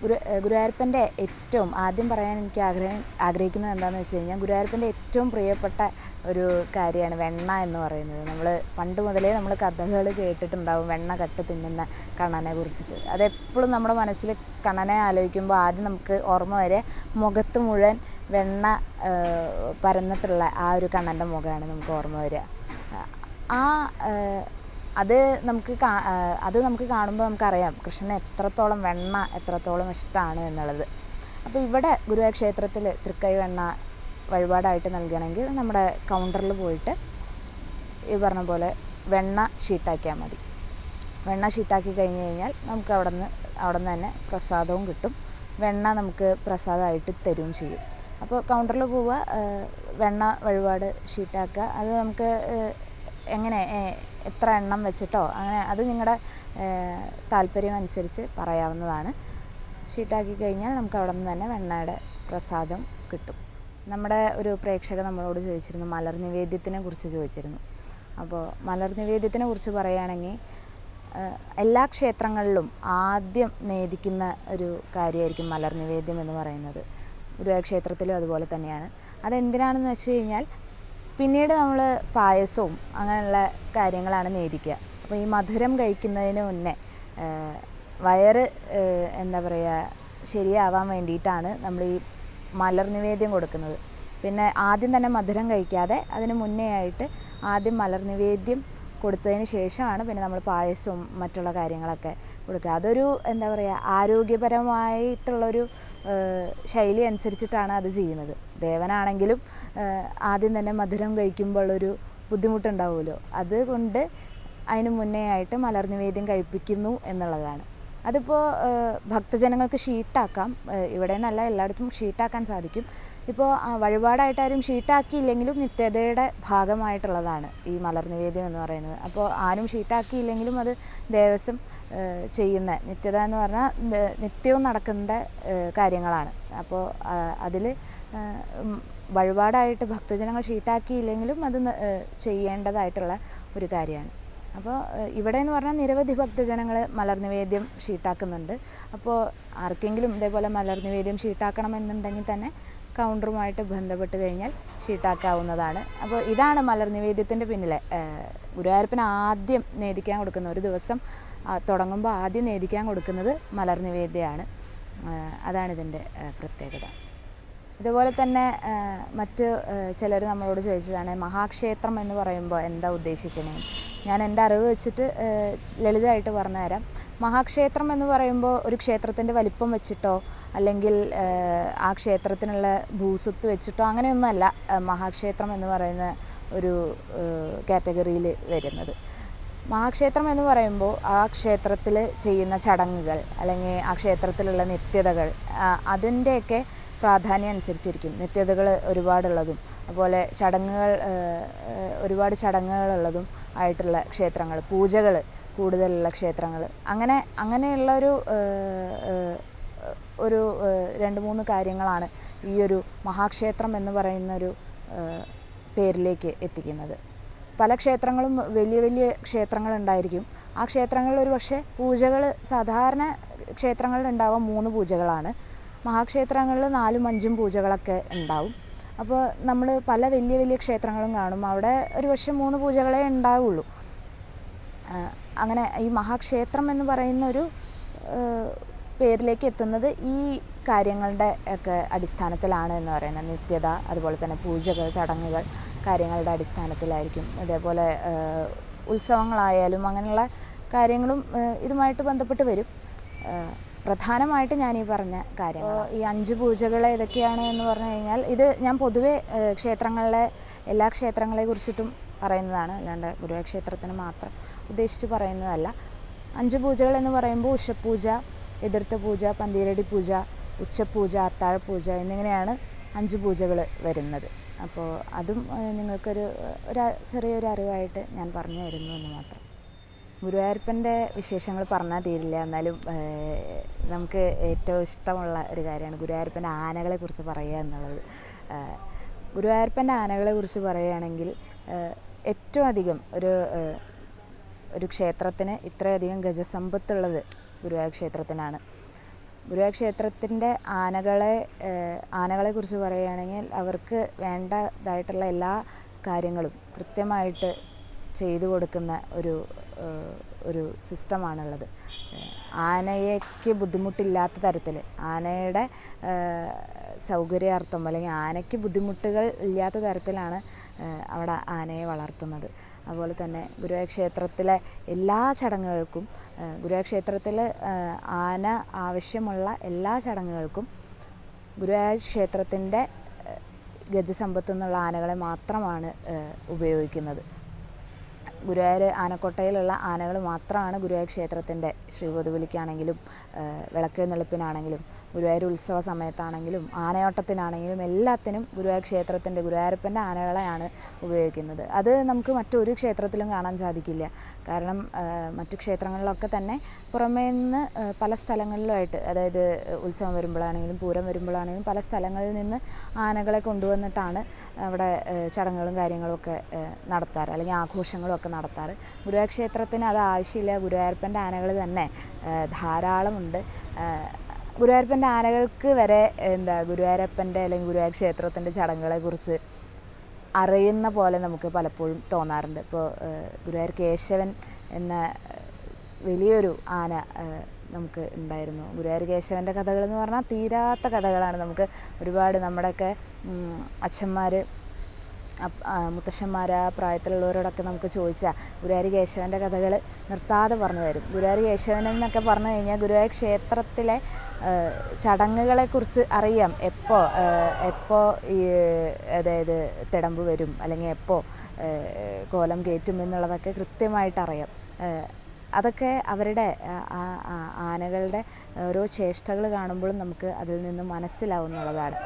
ഗുരു ഗുരുവായൂരപ്പന്റെ ഏറ്റവും ആദ്യം പറയാൻ എനിക്ക് ആഗ്രഹം ആഗ്രഹിക്കുന്നത് എന്താണെന്ന് വെച്ച് കഴിഞ്ഞാൽ ഗുരുവായൂരപ്പന്റെ ഏറ്റവും പ്രിയപ്പെട്ട ഒരു കാര്യമാണ് വെണ്ണ എന്ന് പറയുന്നത്. നമ്മൾ പണ്ട് മുതലേ നമ്മൾ കഥകൾ കേട്ടിട്ടുണ്ടാവും വെണ്ണ കട്ട് തിന്നുന്ന കണ്ണനെ കുറിച്ചിട്ട്. അതെപ്പോഴും നമ്മുടെ മനസ്സിൽ കണ്ണനെ ആലോചിക്കുമ്പോൾ ആദ്യം നമുക്ക് ഓർമ്മ വരെ മുഖത്ത് മുഴുവൻ വെണ്ണ പരന്നിട്ടുള്ള ആ ഒരു കണ്ണന്റെ മുഖമാണ് നമുക്ക് ഓർമ്മ വരിക. ആ അത് നമുക്ക് അത് നമുക്ക് കാണുമ്പോൾ നമുക്കറിയാം കൃഷ്ണന് എത്രത്തോളം വെണ്ണ എത്രത്തോളം ഇഷ്ടമാണ് എന്നുള്ളത്. അപ്പോൾ ഇവിടെ ഗുരുവായൂർ ക്ഷേത്രത്തിൽ തൃക്കൈ വെണ്ണ വഴിപാടായിട്ട് നൽകണമെങ്കിൽ നമ്മുടെ കൗണ്ടറിൽ പോയിട്ട് ഈ പറഞ്ഞ പോലെ വെണ്ണ ഷീട്ടാക്കിയാൽ മതി. വെണ്ണ ഷീട്ടാക്കി കഴിഞ്ഞ് കഴിഞ്ഞാൽ നമുക്ക് അവിടെ നിന്ന് അവിടെ നിന്ന് തന്നെ പ്രസാദവും കിട്ടും. വെണ്ണ നമുക്ക് പ്രസാദമായിട്ട് തരും ചെയ്യും. അപ്പോൾ കൗണ്ടറിൽ പോവുക വെണ്ണ വഴിപാട് ഷീട്ടാക്കുക. അത് നമുക്ക് എങ്ങനെ എത്ര എണ്ണം വെച്ചിട്ടോ അങ്ങനെ അത് നിങ്ങളുടെ താല്പര്യം അനുസരിച്ച് പറയാവുന്നതാണ്. ഷീട്ടാക്കി കഴിഞ്ഞാൽ നമുക്ക് അവിടെ നിന്ന് തന്നെ വെണ്ണയുടെ പ്രസാദം കിട്ടും. നമ്മുടെ ഒരു പ്രേക്ഷക നമ്മളോട് ചോദിച്ചിരുന്നു മലർ നിവേദ്യത്തിനെ കുറിച്ച് ചോദിച്ചിരുന്നു. അപ്പോൾ മലർ നിവേദ്യത്തിനെ കുറിച്ച് പറയുകയാണെങ്കിൽ എല്ലാ ക്ഷേത്രങ്ങളിലും ആദ്യം നേദിക്കുന്ന ഒരു കാര്യമായിരിക്കും മലർ നിവേദ്യം എന്ന് പറയുന്നത്. ഗുരുവായൂർ ക്ഷേത്രത്തിലും അതുപോലെ തന്നെയാണ്. അതെന്തിനാണെന്ന് വെച്ച് കഴിഞ്ഞാൽ പിന്നീട് നമ്മൾ പായസവും അങ്ങനെയുള്ള കാര്യങ്ങളാണ് നേരിക്കുക അപ്പോൾ ഈ മധുരം കഴിക്കുന്നതിന് മുന്നേ വയറ് എന്താ പറയുക ശരിയാവാൻ വേണ്ടിയിട്ടാണ് നമ്മൾ ഈ മലർ നിവേദ്യം കൊടുക്കുന്നത്. പിന്നെ ആദ്യം തന്നെ മധുരം കഴിക്കാതെ അതിന് മുന്നേ ആയിട്ട് ആദ്യം മലർ നിവേദ്യം കൊടുത്തതിന് ശേഷമാണ് പിന്നെ നമ്മൾ പായസവും മറ്റുള്ള കാര്യങ്ങളൊക്കെ കൊടുക്കുക. അതൊരു എന്താ പറയുക ആരോഗ്യപരമായിട്ടുള്ളൊരു ശൈലി അനുസരിച്ചിട്ടാണ് അത് ചെയ്യുന്നത്. ദേവനാണെങ്കിലും ആദ്യം തന്നെ മധുരം കഴിക്കുമ്പോഴൊരു ബുദ്ധിമുട്ടുണ്ടാവുമല്ലോ. അതുകൊണ്ട് അതിന് മുന്നേ ആയിട്ട് മലർനിവേദ്യം കഴിപ്പിക്കുന്നു എന്നുള്ളതാണ്. അതിപ്പോൾ ഭക്തജനങ്ങൾക്ക് ഷീട്ടാക്കാം. ഇവിടെ നിന്നല്ല എല്ലായിടത്തും ഷീട്ടാക്കാൻ സാധിക്കും. ഇപ്പോൾ വഴിപാടായിട്ട് ആരും ഷീട്ടാക്കിയില്ലെങ്കിലും നിത്യതയുടെ ഭാഗമായിട്ടുള്ളതാണ് ഈ മലർ നിവേദ്യം എന്ന് പറയുന്നത്. അപ്പോൾ ആരും ഷീട്ടാക്കിയില്ലെങ്കിലും അത് ദേവസ്വം ചെയ്യുന്ന നിത്യത എന്ന് പറഞ്ഞാൽ നിത്യവും നടക്കേണ്ട കാര്യങ്ങളാണ്. അപ്പോൾ അതിൽ വഴിപാടായിട്ട് ഭക്തജനങ്ങൾ ഷീട്ടാക്കിയില്ലെങ്കിലും അത് ചെയ്യേണ്ടതായിട്ടുള്ള ഒരു കാര്യമാണ്. അപ്പോൾ ഇവിടെ എന്ന് പറഞ്ഞാൽ നിരവധി ഭക്തജനങ്ങൾ മലർ നിവേദ്യം ഷീട്ടാക്കുന്നുണ്ട്. അപ്പോൾ ആർക്കെങ്കിലും ഇതേപോലെ മലർ നിവേദ്യം ഷീട്ടാക്കണമെന്നുണ്ടെങ്കിൽ തന്നെ കൗണ്ടറുമായിട്ട് ബന്ധപ്പെട്ട് കഴിഞ്ഞാൽ ഷീട്ടാക്കാവുന്നതാണ്. അപ്പോൾ ഇതാണ് മലർ നിവേദ്യത്തിന്റെ പിന്നിലെ ഗുരുവായൂരപ്പന് ആദ്യം നേദിക്കാൻ കൊടുക്കുന്ന ഒരു ദിവസം തുടങ്ങുമ്പോൾ ആദ്യം നേദിക്കാൻ കൊടുക്കുന്നത് മലർ നിവേദ്യമാണ് അതാണ് ഇതിന്റെ പ്രത്യേകത. ഇതുപോലെ തന്നെ മറ്റ് ചിലർ നമ്മളോട് ചോദിച്ചതാണ് മഹാക്ഷേത്രം എന്ന് പറയുമ്പോൾ എന്താ ഉദ്ദേശിക്കണേ? ഞാൻ എന്റെ അറിവ് വെച്ചിട്ട് ലളിതമായിട്ട് പറഞ്ഞുതരാം. മഹാക്ഷേത്രം എന്ന് പറയുമ്പോൾ ഒരു ക്ഷേത്രത്തിന്റെ വലിപ്പം വെച്ചിട്ടോ അല്ലെങ്കിൽ ആ, ക്ഷേത്രത്തിനുള്ള ഭൂസ്വത്ത് വെച്ചിട്ടോ അങ്ങനെയൊന്നുമല്ല മഹാക്ഷേത്രം എന്ന് പറയുന്ന ഒരു കാറ്റഗറിയിൽ വരുന്നത്. മഹാക്ഷേത്രം എന്ന് പറയുമ്പോൾ ആ ക്ഷേത്രത്തിൽ ചെയ്യുന്ന ചടങ്ങുകൾ അല്ലെങ്കിൽ ആ ക്ഷേത്രത്തിലുള്ള നിത്യതകൾ അതിന്റെയൊക്കെ പ്രാധാന്യം അനുസരിച്ചിരിക്കും നിത്യതകൾ ഒരുപാടുള്ളതും അതുപോലെ ചടങ്ങുകൾ ഒരുപാട് ചടങ്ങുകളുള്ളതും ആയിട്ടുള്ള ക്ഷേത്രങ്ങൾ പൂജകൾ കൂടുതലുള്ള ക്ഷേത്രങ്ങൾ. അങ്ങനെ അങ്ങനെയുള്ള ഒരു ഒരു രണ്ട് മൂന്ന് കാര്യങ്ങളാണ് ഈ ഒരു മഹാക്ഷേത്രം എന്ന് പറയുന്ന ഒരു പേരിലേക്ക് എത്തിക്കുന്നത്. പല ക്ഷേത്രങ്ങളും വലിയ വലിയ ക്ഷേത്രങ്ങളുണ്ടായിരിക്കും. ആ ക്ഷേത്രങ്ങളിൽ ഒരു പക്ഷേ പൂജകൾ സാധാരണ ക്ഷേത്രങ്ങളിൽ ഉണ്ടാവുക മൂന്ന് പൂജകളാണ്. മഹാക്ഷേത്രങ്ങളിൽ നാലും അഞ്ചും പൂജകളൊക്കെ ഉണ്ടാവും. അപ്പോൾ നമ്മൾ പല വലിയ വലിയ ക്ഷേത്രങ്ങളും കാണും. അവിടെ ഒരു പക്ഷേ മൂന്ന് പൂജകളേ ഉണ്ടാവുള്ളൂ. അങ്ങനെ ഈ മഹാക്ഷേത്രം എന്ന് പറയുന്ന ഒരു പേരിലേക്ക് എത്തുന്നത് ഈ കാര്യങ്ങളുടെ ഒക്കെ അടിസ്ഥാനത്തിലാണ് എന്ന് പറയുന്നത്. നിത്യത അതുപോലെ തന്നെ പൂജകൾ ചടങ്ങുകൾ കാര്യങ്ങളുടെ അടിസ്ഥാനത്തിലായിരിക്കും. അതേപോലെ ഉത്സവങ്ങളായാലും അങ്ങനെയുള്ള കാര്യങ്ങളും ഇതുമായിട്ട് ബന്ധപ്പെട്ട് വരും. പ്രധാനമായിട്ട് ഞാൻ ഈ പറഞ്ഞ കാര്യം ഈ അഞ്ച് പൂജകൾ ഏതൊക്കെയാണ് എന്ന് പറഞ്ഞു കഴിഞ്ഞാൽ ഇത് ഞാൻ പൊതുവേ ക്ഷേത്രങ്ങളിലെ എല്ലാ ക്ഷേത്രങ്ങളെ കുറിച്ചിട്ടും പറയുന്നതാണ്. അല്ലാണ്ട് ഗുരുവായൂർ ക്ഷേത്രത്തിന് മാത്രം ഉദ്ദേശിച്ച് പറയുന്നതല്ല. അഞ്ച് പൂജകൾ എന്ന് പറയുമ്പോൾ ഉഷപ്പൂജ എതിർത്ത പൂജ പന്തീരടി പൂജ ഉച്ചപൂജ അത്താഴപൂജ എന്നിങ്ങനെയാണ് അഞ്ച് പൂജകൾ വരുന്നത്. അപ്പോൾ അതും നിങ്ങൾക്കൊരു ഒരു ചെറിയൊരു അറിവായിട്ട് ഞാൻ പറഞ്ഞു തരുന്നു എന്ന് മാത്രം. ഗുരുവായൂരപ്പന്റെ വിശേഷങ്ങൾ പറഞ്ഞാൽ തീരില്ല. എന്നാലും നമുക്ക് ഏറ്റവും ഇഷ്ടമുള്ള ഒരു കാര്യമാണ് ഗുരുവായൂരപ്പന്റെ ആനകളെ കുറിച്ച് പറയുക എന്നുള്ളത്. ഗുരുവായൂരപ്പന്റെ ആനകളെ കുറിച്ച് പറയുകയാണെങ്കിൽ ഏറ്റവും അധികം ഒരു ഒരു ക്ഷേത്രത്തിന് ഇത്രയധികം ഗജസമ്പത്തുള്ളത് ഗുരുവായൂർ ക്ഷേത്രത്തിനാണ്. ഗുരുവായൂർ ക്ഷേത്രത്തിന്റെ ആനകളെ ആനകളെ കുറിച്ച് പറയുകയാണെങ്കിൽ അവർക്ക് വേണ്ടതായിട്ടുള്ള എല്ലാ കാര്യങ്ങളും കൃത്യമായിട്ട് ചെയ്തു കൊടുക്കുന്ന ഒരു ഒരു സിസ്റ്റമാണുള്ളത്. ആനയ്ക്ക് ബുദ്ധിമുട്ടില്ലാത്ത തരത്തിൽ ആനയുടെ സൗകര്യാർത്ഥം അല്ലെങ്കിൽ ആനയ്ക്ക് ബുദ്ധിമുട്ടുകൾ ഇല്ലാത്ത തരത്തിലാണ് അവിടെ ആനയെ വളർത്തുന്നത്. അതുപോലെ തന്നെ ഗുരുവായൂർ ക്ഷേത്രത്തിലെ എല്ലാ ചടങ്ങുകൾക്കും ഏഹ്, ഗുരുവായൂർ ക്ഷേത്രത്തിൽ ആന ആവശ്യമുള്ള എല്ലാ ചടങ്ങുകൾക്കും ഗുരുവായൂർ ക്ഷേത്രത്തിന്റെ ഗജസമ്പത്ത് എന്നുള്ള ആനകളെ മാത്രമാണ് ഉപയോഗിക്കുന്നത്. ഗുരുവായൂർ ആനക്കോട്ടയിലുള്ള ആനകൾ മാത്രമാണ് ഗുരുവായൂർ ക്ഷേത്രത്തിന്റെ ശ്രീപൊതുവിളിക്കാണെങ്കിലും വിളക്കെഴുന്നള്ളിപ്പിനാണെങ്കിലും ഗുരുവായൂർ ഉത്സവ സമയത്താണെങ്കിലും ആനയോട്ടത്തിനാണെങ്കിലും എല്ലാത്തിനും ഗുരുവായൂർ ക്ഷേത്രത്തിന്റെ ഗുരുവായൂരപ്പന്റെ ആനകളെയാണ് ഉപയോഗിക്കുന്നത്. അത് നമുക്ക് മറ്റൊരു ക്ഷേത്രത്തിലും കാണാൻ സാധിക്കില്ല. കാരണം മറ്റു ക്ഷേത്രങ്ങളിലൊക്കെ തന്നെ പുറമേ നിന്ന് പല സ്ഥലങ്ങളിലുമായിട്ട് അതായത് ഉത്സവം വരുമ്പോഴാണെങ്കിലും പൂരം വരുമ്പോഴാണെങ്കിലും പല സ്ഥലങ്ങളിൽ നിന്ന് ആനകളെ കൊണ്ടുവന്നിട്ടാണ് അവിടെ ചടങ്ങുകളും കാര്യങ്ങളും ഒക്കെ നടത്താറ്. അല്ലെങ്കിൽ ആഘോഷങ്ങളും ഒക്കെ നടത്താറ്. ഗുരുവായൂർ ക്ഷേത്രത്തിന് അത് ആവശ്യമില്ല. ഗുരുവായൂരപ്പന്റെ ആനകൾ തന്നെ ധാരാളമുണ്ട്. ഗുരുവായൂരപ്പന്റെ ആനകൾക്ക് വരെ എന്താ ഗുരുവായൂരപ്പന്റെ അല്ലെങ്കിൽ ഗുരുവായൂർ ക്ഷേത്രത്തിന്റെ ചടങ്ങുകളെക്കുറിച്ച് അറിയുന്ന പോലെ നമുക്ക് പലപ്പോഴും തോന്നാറുണ്ട്. ഇപ്പോൾ ഗുരുവായൂർ കേശവൻ എന്ന വലിയൊരു ആന നമുക്ക് ഉണ്ടായിരുന്നു. ഗുരുവായൂർ കേശവന്റെ കഥകൾ എന്ന് പറഞ്ഞാൽ തീരാത്ത കഥകളാണ്. നമുക്ക് ഒരുപാട് നമ്മുടെയൊക്കെ അച്ഛന്മാർ മുത്തശ്ശന്മാർ പ്രായത്തിലുള്ളവരോടൊക്കെ നമുക്ക് ചോദിച്ചാൽ ഗുരുവായൂർ കേശവന്റെ കഥകൾ നിർത്താതെ പറഞ്ഞു തരും. ഗുരുവായൂർ കേശവൻ എന്നൊക്കെ പറഞ്ഞു കഴിഞ്ഞാൽ ഗുരുവായൂർ ക്ഷേത്രത്തിലെ ചടങ്ങുകളെ ചടങ്ങുകളെക്കുറിച്ച് അറിയാം. എപ്പോൾ എപ്പോൾ ഈ അതായത് തിടമ്പ് വരും അല്ലെങ്കിൽ എപ്പോൾ കോലം കയറ്റും എന്നുള്ളതൊക്കെ കൃത്യമായിട്ട് അറിയാം. അതൊക്കെ അവരുടെ ആനകളുടെ ഓരോ ചേഷ്ടകൾ കാണുമ്പോഴും നമുക്ക് അതിൽ നിന്ന് മനസ്സിലാവുന്നുള്ളതാണ്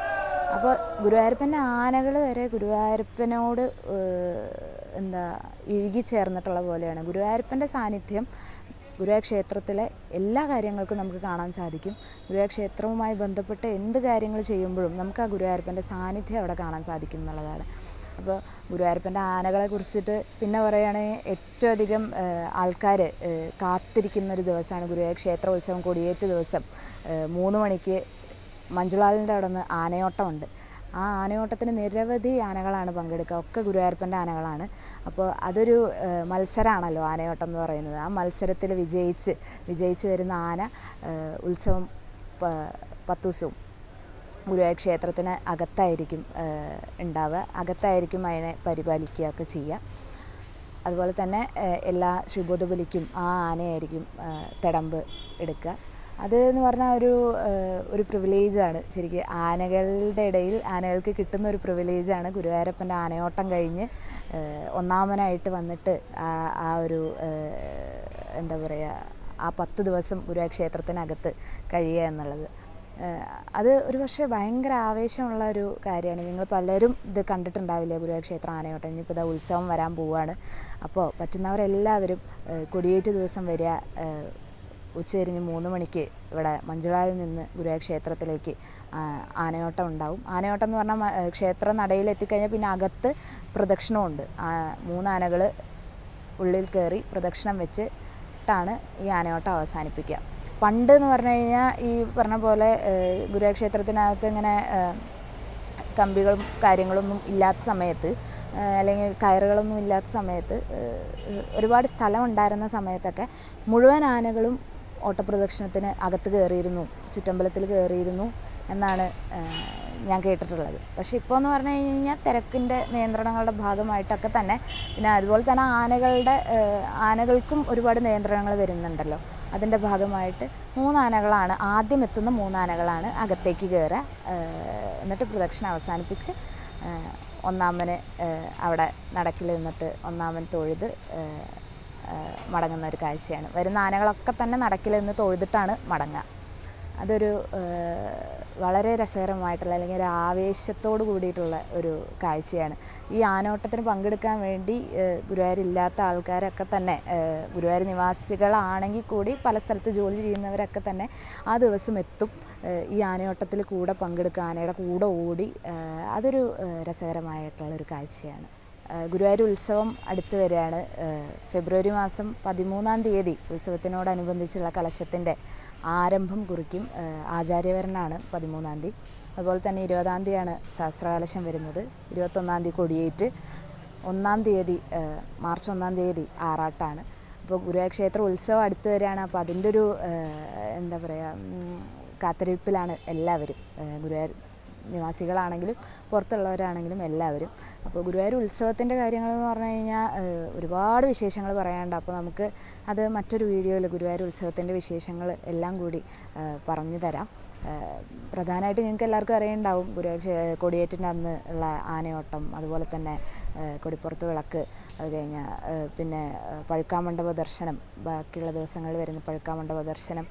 അപ്പോൾ ഗുരുവായൂരപ്പന്റെ ആനകൾ വരെ ഗുരുവായൂരപ്പനോട് എന്താ ഇഴുകി ചേർന്നിട്ടുള്ള പോലെയാണ്. ഗുരുവായൂരപ്പന്റെ സാന്നിധ്യം ഗുരുവായൂർ ക്ഷേത്രത്തിലെ എല്ലാ കാര്യങ്ങൾക്കും നമുക്ക് കാണാൻ സാധിക്കും. ഗുരുവായൂർ ക്ഷേത്രവുമായി ബന്ധപ്പെട്ട് എന്ത് കാര്യങ്ങൾ ചെയ്യുമ്പോഴും നമുക്ക് ആ ഗുരുവായൂരപ്പന്റെ സാന്നിധ്യം അവിടെ കാണാൻ സാധിക്കും എന്നുള്ളതാണ്. അപ്പോൾ ഗുരുവായൂരപ്പന്റെ ആനകളെ കുറിച്ചിട്ട് പിന്നെ പറയുകയാണെങ്കിൽ ഏറ്റവും അധികം ആൾക്കാർ കാത്തിരിക്കുന്ന ഒരു ദിവസമാണ് ഗുരുവായൂർ ക്ഷേത്രോത്സവം കൊടിയേറ്റ് ദിവസം മൂന്ന് മണിക്ക് മഞ്ജുളാലിന്റെ അവിടെ നിന്ന് ആനയോട്ടമുണ്ട്. ആ ആനയോട്ടത്തിന് നിരവധി ആനകളാണ് പങ്കെടുക്കുക. ഒക്കെ ഗുരുവായൂരപ്പന്റെ ആനകളാണ്. അപ്പോൾ അതൊരു മത്സരമാണല്ലോ ആനയോട്ടം എന്ന് പറയുന്നത്. ആ മത്സരത്തിൽ വിജയിച്ച് വിജയിച്ച് വരുന്ന ആന ഉത്സവം പത്തു ദിവസവും ഗുരുവായൂർ ക്ഷേത്രത്തിന് അകത്തായിരിക്കും ഉണ്ടാവുക. അകത്തായിരിക്കും അതിനെ പരിപാലിക്കുകയൊക്കെ ചെയ്യുക. അതുപോലെ തന്നെ എല്ലാ ശുഭോധബലിക്കും ആ ആനയായിരിക്കും തിടമ്പ് എടുക്കുക. അത് എന്ന് പറഞ്ഞാൽ ഒരു ഒരു പ്രിവിലേജാണ് ശരിക്കും ആനകളുടെ ഇടയിൽ ആനകൾക്ക് കിട്ടുന്ന ഒരു പ്രിവിലേജാണ് ഗുരുവായൂരപ്പന്റെ ആനയോട്ടം കഴിഞ്ഞ് ഒന്നാമനായിട്ട് വന്നിട്ട് ആ ഒരു എന്താ പറയുക ആ പത്ത് ദിവസം ഗുരുവായൂർ ക്ഷേത്രത്തിനകത്ത് കഴിയുക എന്നുള്ളത്. അത് ഒരു പക്ഷേ ഭയങ്കര ആവേശമുള്ള ഒരു കാര്യമാണ്. നിങ്ങൾ പലരും ഇത് കണ്ടിട്ടുണ്ടാവില്ല ഗുരുവായൂർ ക്ഷേത്ര ആനയോട്ടം? ഇനിയിപ്പോൾ ഇതാ ഉത്സവം വരാൻ പോവുകയാണ് അപ്പോൾ പറ്റുന്നവരെല്ലാവരും കൊടിയേറ്റ് ദിവസം വരിക ഉച്ചതിരിഞ്ഞ് മൂന്ന് മണിക്ക് ഇവിടെ മഞ്ജുളായിൽ നിന്ന് ഗുരുവായൂർ ക്ഷേത്രത്തിലേക്ക് ആനയോട്ടം ഉണ്ടാവും. ആനയോട്ടം എന്ന് പറഞ്ഞാൽ ക്ഷേത്ര നടയിൽ എത്തിക്കഴിഞ്ഞാൽ പിന്നെ അകത്ത് പ്രദക്ഷിണമുണ്ട്. മൂന്നാനകൾ ഉള്ളിൽ കയറി പ്രദക്ഷിണം വെച്ചിട്ടാണ് ഈ ആനയോട്ടം അവസാനിപ്പിക്കുക. പണ്ട് എന്ന് പറഞ്ഞു കഴിഞ്ഞാൽ ഈ പറഞ്ഞ പോലെ ഗുരുവായൂർ ക്ഷേത്രത്തിനകത്ത് ഇങ്ങനെ കമ്പികളും കാര്യങ്ങളൊന്നും ഇല്ലാത്ത സമയത്ത് അല്ലെങ്കിൽ കയറുകളൊന്നും ഇല്ലാത്ത സമയത്ത് ഒരുപാട് സ്ഥലം ഉണ്ടായിരുന്ന സമയത്തൊക്കെ മുഴുവൻ ആനകളും ഓട്ടപ്രദക്ഷിണത്തിന് അകത്ത് കയറിയിരുന്നു ചുറ്റമ്പലത്തിൽ കയറിയിരുന്നു എന്നാണ് ഞാൻ കേട്ടിട്ടുള്ളത്. പക്ഷേ ഇപ്പോൾ എന്ന് പറഞ്ഞു കഴിഞ്ഞാൽ തിരക്കിന്റെ നിയന്ത്രണങ്ങളുടെ ഭാഗമായിട്ടൊക്കെ തന്നെ പിന്നെ അതുപോലെ തന്നെ ആനകളുടെ ആനകൾക്കും ഒരുപാട് നിയന്ത്രണങ്ങൾ വരുന്നുണ്ടല്ലോ. അതിന്റെ ഭാഗമായിട്ട് മൂന്നാനകളാണ് ആദ്യം എത്തുന്ന മൂന്നാനകളാണ് അകത്തേക്ക് കയറുക എന്നിട്ട് പ്രദക്ഷിണം അവസാനിപ്പിച്ച് ഒന്നാമന് അവിടെ നടക്കിൽ നിന്നിട്ട് ഒന്നാമൻ തൊഴുത് മടങ്ങുന്ന ഒരു കാഴ്ചയാണ്. വരുന്ന ആനകളൊക്കെ തന്നെ നടക്കിൽ നിന്ന് തൊഴുതിട്ടാണ് മടങ്ങുക. അതൊരു വളരെ രസകരമായിട്ടുള്ള അല്ലെങ്കിൽ ഒരു ആവേശത്തോട് കൂടിയിട്ടുള്ള ഒരു കാഴ്ചയാണ്. ഈ ആനോട്ടത്തിന് പങ്കെടുക്കാൻ വേണ്ടി ഗുരുവായൂരില്ലാത്ത ആൾക്കാരൊക്കെ തന്നെ ഗുരുവായൂർ നിവാസികളാണെങ്കിൽ കൂടി പല സ്ഥലത്ത് ജോലി ചെയ്യുന്നവരൊക്കെ തന്നെ ആ ദിവസം എത്തും. ഈ ആനയോട്ടത്തിൽ കൂടെ പങ്കെടുക്കുക ആനയുടെ കൂടെ ഓടി അതൊരു രസകരമായിട്ടുള്ളൊരു കാഴ്ചയാണ്. ഗുരുവായൂർ ഉത്സവം അടുത്ത് വരികയാണ്. ഫെബ്രുവരി മാസം പതിമൂന്നാം തീയതി ഉത്സവത്തിനോടനുബന്ധിച്ചുള്ള കലശത്തിന്റെ ആരംഭം കുറിക്കും ആചാര്യവരനാണ് പതിമൂന്നാം തീയതി. അതുപോലെ തന്നെ ഇരുപതാം തീയതിയാണ് സഹസ്രകലശം വരുന്നത്. ഇരുപത്തൊന്നാം തീയതി കൊടിയേറ്റ് ഒന്നാം തീയതി മാർച്ച് ഒന്നാം തീയതി ആറാട്ടാണ്. അപ്പോൾ ഗുരുവായൂർ ക്ഷേത്ര ഉത്സവം അടുത്ത് വരികയാണ്. അപ്പോൾ അതിന്റെ ഒരു എന്താ പറയുക കാത്തിരിപ്പിലാണ് എല്ലാവരും ഗുരുവായൂർ നിവാസികളാണെങ്കിലും പുറത്തുള്ളവരാണെങ്കിലും എല്ലാവരും. അപ്പോൾ ഗുരുവായൂർ ഉത്സവത്തിന്റെ കാര്യങ്ങളെന്ന് പറഞ്ഞു കഴിഞ്ഞാൽ ഒരുപാട് വിശേഷങ്ങൾ പറയാനുണ്ട്. അപ്പോൾ നമുക്ക് അത് മറ്റൊരു വീഡിയോയിൽ ഗുരുവായൂർ ഉത്സവത്തിന്റെ വിശേഷങ്ങൾ എല്ലാം കൂടി പറഞ്ഞു തരാം. പ്രധാനമായിട്ട് നിങ്ങൾക്ക് എല്ലാവർക്കും അറിയുണ്ടാവും ഗുരുവായൂർ കൊടിയേറ്റിന്റെ അന്ന് ഉള്ള ആനയോട്ടം അതുപോലെ തന്നെ കൊടിപ്പുറത്ത് വിളക്ക് അത് കഴിഞ്ഞാൽ പിന്നെ പഴുക്കാമണ്ഡപ ദർശനം ബാക്കിയുള്ള ദിവസങ്ങളിൽ വരുന്ന പഴുക്കാമണ്ഡപ ദർശനം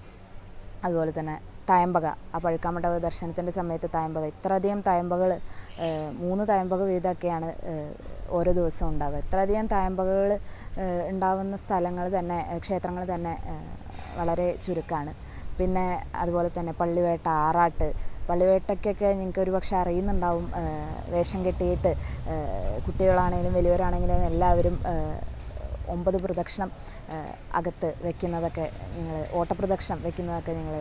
അതുപോലെ തന്നെ തായമ്പക ആ പഴുക്കാമണ്ഡപ ദർശനത്തിന്റെ സമയത്ത് തായമ്പക. ഇത്രയധികം തായമ്പകൾ മൂന്ന് തായമ്പക വീതമൊക്കെയാണ് ഓരോ ദിവസവും ഉണ്ടാവുക. ഇത്രയധികം തായമ്പകകൾ ഉണ്ടാവുന്ന സ്ഥലങ്ങൾ തന്നെ ക്ഷേത്രങ്ങൾ തന്നെ വളരെ ചുരുക്കമാണ്. പിന്നെ അതുപോലെ തന്നെ പള്ളിവേട്ട ആറാട്ട്. പള്ളിവേട്ടയ്ക്കൊക്കെ നിങ്ങൾക്ക് ഒരു പക്ഷേ അറിയുന്നുണ്ടാവും വേഷം കെട്ടിയിട്ട് കുട്ടികളാണെങ്കിലും വലിയവരാണെങ്കിലും എല്ലാവരും ഒമ്പത് പ്രദക്ഷിണം അകത്ത് വെക്കുന്നതൊക്കെ നിങ്ങൾ ഓട്ടപ്രദക്ഷിണം വെക്കുന്നതൊക്കെ നിങ്ങൾ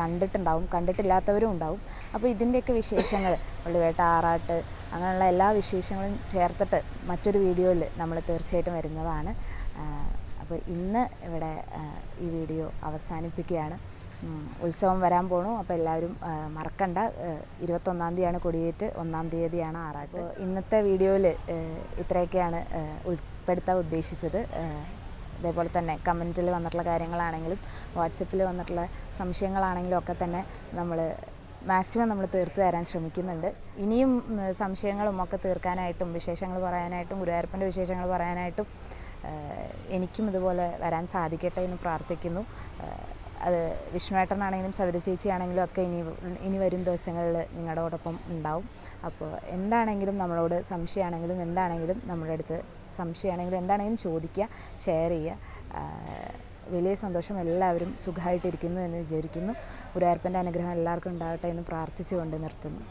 കണ്ടിട്ടുണ്ടാവും. കണ്ടിട്ടില്ലാത്തവരും ഉണ്ടാവും. അപ്പോൾ ഇതിന്റെയൊക്കെ വിശേഷങ്ങൾ പള്ളിവേട്ട ആറാട്ട് അങ്ങനെയുള്ള എല്ലാ വിശേഷങ്ങളും ചേർത്തിട്ട് മറ്റൊരു വീഡിയോയിൽ നമ്മൾ തീർച്ചയായിട്ടും വരുന്നതാണ്. അപ്പോൾ ഇന്ന് ഇവിടെ ഈ വീഡിയോ അവസാനിപ്പിക്കുകയാണ്. ഉത്സവം വരാൻ പോണു. അപ്പോൾ എല്ലാവരും മറക്കണ്ട. ഇരുപത്തൊന്നാം തീയതിയാണ് കൊടിയേറ്റ് ഒന്നാം തീയതിയാണ് ആറാട്ട്. ഇന്നത്തെ വീഡിയോയിൽ ഇത്രയൊക്കെയാണ് ഉൾപ്പെടുത്താൻ ഉദ്ദേശിച്ചത്. അതേപോലെ തന്നെ കമന്റിൽ വന്നിട്ടുള്ള കാര്യങ്ങളാണെങ്കിലും വാട്സപ്പിൽ വന്നിട്ടുള്ള സംശയങ്ങളാണെങ്കിലും ഒക്കെ തന്നെ നമ്മൾ മാക്സിമം നമ്മൾ തീർത്തു തരാൻ ശ്രമിക്കുന്നുണ്ട്. ഇനിയും സംശയങ്ങളും ഒക്കെ തീർക്കാനായിട്ടും വിശേഷങ്ങൾ പറയാനായിട്ടും ഗുരുവായൂരപ്പന്റെ വിശേഷങ്ങൾ പറയാനായിട്ടും എനിക്കും ഇതുപോലെ വരാൻ സാധിക്കട്ടെ എന്ന് പ്രാർത്ഥിക്കുന്നു. അത് വിഷ്ണുവേട്ടനാണെങ്കിലും സവിത ചേച്ചിയാണെങ്കിലും ഒക്കെ ഇനി ഇനി വരും ദിവസങ്ങളിൽ നിങ്ങളോടൊപ്പം ഉണ്ടാവും. അപ്പോൾ എന്താണെങ്കിലും നമ്മളോട് സംശയമാണെങ്കിലും എന്താണെങ്കിലും നമ്മുടെ അടുത്ത് സംശയമാണെങ്കിലും എന്താണെങ്കിലും ചോദിക്കുക ഷെയർ ചെയ്യുക. വലിയ സന്തോഷം എല്ലാവരും സുഖമായിട്ടിരിക്കുന്നു എന്ന് വിചാരിക്കുന്നു. ഗുരുവായൂരപ്പന്റെ അനുഗ്രഹം എല്ലാവർക്കും ഉണ്ടാവട്ടെ എന്ന് പ്രാർത്ഥിച്ചുകൊണ്ട് നിർത്തുന്നു.